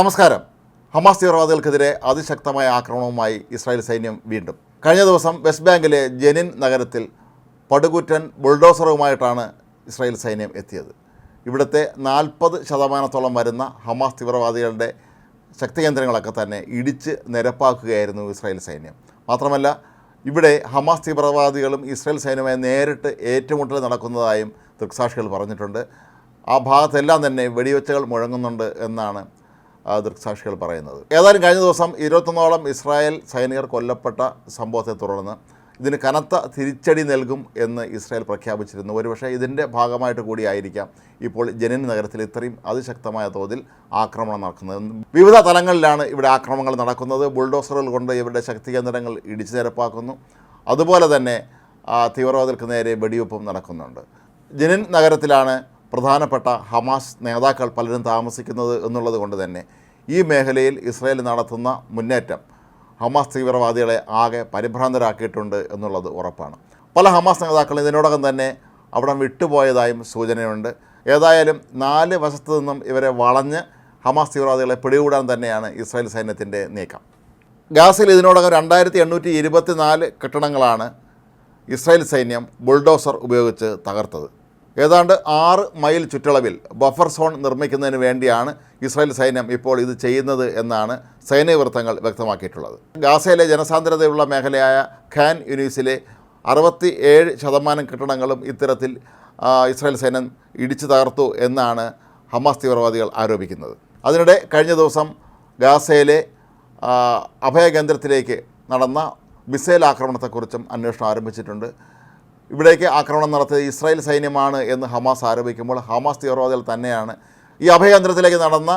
നമസ്കാരം. ഹമാസ് തീവ്രവാദികൾക്കെതിരെ അതിശക്തമായ ആക്രമണവുമായി ഇസ്രായേൽ സൈന്യം വീണ്ടും. കഴിഞ്ഞ ദിവസം വെസ്റ്റ് ബാങ്കിലെ ജെനിൻ നഗരത്തിൽ പടുകുറ്റൻ ബുൾഡോസറുമായിട്ടാണ് ഇസ്രായേൽ സൈന്യം എത്തിയത്. ഇവിടുത്തെ നാൽപ്പത് ശതമാനത്തോളം വരുന്ന ഹമാസ് തീവ്രവാദികളുടെ ശക്തി കേന്ദ്രങ്ങളൊക്കെ തന്നെ ഇടിച്ച് നിരപ്പാക്കുകയായിരുന്നു ഇസ്രായേൽ സൈന്യം. മാത്രമല്ല ഇവിടെ ഹമാസ് തീവ്രവാദികളും ഇസ്രായേൽ സൈന്യവുമായി നേരിട്ട് ഏറ്റുമുട്ടൽ നടക്കുന്നതായും ദൃക്സാക്ഷികൾ പറഞ്ഞിട്ടുണ്ട്. ആ ഭാഗത്തെല്ലാം തന്നെ വെടിവെച്ചകൾ മുഴങ്ങുന്നുണ്ട് എന്നാണ് ദൃക്സാക്ഷികൾ പറയുന്നത്. ഏതായാലും കഴിഞ്ഞ ദിവസം ഇരുപത്തൊന്നോളം ഇസ്രായേൽ സൈനികർ കൊല്ലപ്പെട്ട സംഭവത്തെ തുടർന്ന് ഇതിന് കനത്ത തിരിച്ചടി നൽകും എന്ന് ഇസ്രായേൽ പ്രഖ്യാപിച്ചിരുന്നു. ഒരുപക്ഷെ ഇതിന്റെ ഭാഗമായിട്ട് കൂടിയായിരിക്കാം ഇപ്പോൾ ജനിൻ നഗരത്തിൽ ഇത്രയും അതിശക്തമായ തോതിൽ ആക്രമണം നടക്കുന്നത്. വിവിധ തലങ്ങളിലാണ് ഇവിടെ ആക്രമണങ്ങൾ നടക്കുന്നത്. ബുൾഡോസറുകൾ കൊണ്ട് ഇവരുടെ ശക്തി കേന്ദ്രങ്ങൾ ഇടിച്ചു നിരപ്പാക്കുന്നു. അതുപോലെ തന്നെ തീവ്രവാദികൾക്ക് നേരെ വെടിവെപ്പും നടക്കുന്നുണ്ട്. ജനിൻ നഗരത്തിലാണ് പ്രധാനപ്പെട്ട ഹമാസ് നേതാക്കൾ പലരും താമസിക്കുന്നത് എന്നുള്ളത് കൊണ്ട് തന്നെ ഈ മേഖലയിൽ ഇസ്രായേൽ നടത്തുന്ന മുന്നേറ്റം ഹമാസ് തീവ്രവാദികളെ ആകെ പരിഭ്രാന്തരാക്കിയിട്ടുണ്ട് എന്നുള്ളത് ഉറപ്പാണ്. പല ഹമാസ് നേതാക്കളും ഇതിനോടകം തന്നെ അവിടെ വിട്ടുപോയതായും സൂചനയുണ്ട്. ഏതായാലും നാല് വശത്തു നിന്നും ഇവരെ വളഞ്ഞ് ഹമാസ് തീവ്രവാദികളെ പിടികൂടാൻ തന്നെയാണ് ഇസ്രായേൽ സൈന്യത്തിന്റെ നീക്കം. ഗാസയിൽ ഇതിനോടകം രണ്ടായിരത്തി എണ്ണൂറ്റി ഇരുപത്തി നാല് കെട്ടിടങ്ങളാണ് ഇസ്രായേൽ സൈന്യം ബുൾഡോസർ ഉപയോഗിച്ച് തകർത്തത്. ഏതാണ്ട് ആറ് മൈൽ ചുറ്റളവിൽ ബഫർ സോൺ നിർമ്മിക്കുന്നതിന് വേണ്ടിയാണ് ഇസ്രായേൽ സൈന്യം ഇപ്പോൾ ഇത് ചെയ്യുന്നത് എന്നാണ് സൈനിക വൃത്തങ്ങൾ വ്യക്തമാക്കിയിട്ടുള്ളത്. ഗാസയിലെ ജനസാന്ദ്രതയുള്ള മേഖലയായ ഖാൻ യുനീസിലെ അറുപത്തി ഏഴ് ശതമാനം കെട്ടിടങ്ങളും ഇത്തരത്തിൽ ഇസ്രായേൽ സൈന്യം ഇടിച്ചു തകർത്തു എന്നാണ് ഹമാസ് തീവ്രവാദികൾ ആരോപിക്കുന്നത്. അതിനിടെ കഴിഞ്ഞ ദിവസം ഗാസയിലെ അഭയകേന്ദ്രത്തിലേക്ക് നടന്ന മിസൈൽ ആക്രമണത്തെക്കുറിച്ചും അന്വേഷണം ആരംഭിച്ചിട്ടുണ്ട്. ഇവിടേക്ക് ആക്രമണം നടത്തിയത് ഇസ്രായേൽ സൈന്യമാണ് എന്ന് ഹമാസ് ആരോപിക്കുമ്പോൾ ഹമാസ് തീവ്രവാദികൾ തന്നെയാണ് ഈ അഭയകേന്ദ്രത്തിലേക്ക് നടന്ന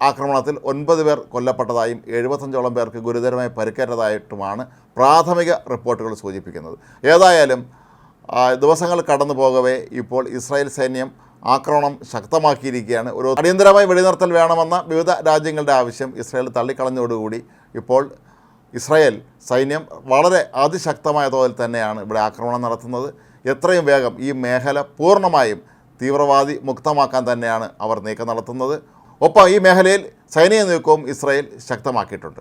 ആക്രമണത്തിൽ ഒൻപത് പേർ കൊല്ലപ്പെട്ടതായും എഴുപത്തഞ്ചോളം പേർക്ക് ഗുരുതരമായി പരിക്കേറ്റതായിട്ടുമാണ് പ്രാഥമിക റിപ്പോർട്ടുകൾ സൂചിപ്പിക്കുന്നത്. ഏതായാലും ദിവസങ്ങൾ കടന്നു പോകവേ ഇപ്പോൾ ഇസ്രായേൽ സൈന്യം ആക്രമണം ശക്തമാക്കിയിരിക്കുകയാണ്. ഒരു അടിയന്തരമായി വെടിനിർത്തൽ വേണമെന്ന വിവിധ രാജ്യങ്ങളുടെ ആവശ്യം ഇസ്രായേൽ തള്ളിക്കളഞ്ഞതോടുകൂടി ഇപ്പോൾ ഇസ്രായേൽ സൈന്യം വളരെ അതിശക്തമായ തോതിൽ തന്നെയാണ് ഇവിടെ ആക്രമണം നടത്തുന്നത്. എത്രയും വേഗം ഈ മേഖല പൂർണമായും തീവ്രവാദി മുക്തമാക്കാൻ തന്നെയാണ് അവർ നീക്കം നടത്തുന്നത്. ഒപ്പം ഈ മേഖലയിൽ സൈനിക നീക്കവും ഇസ്രായേൽ ശക്തമാക്കിയിട്ടുണ്ട്.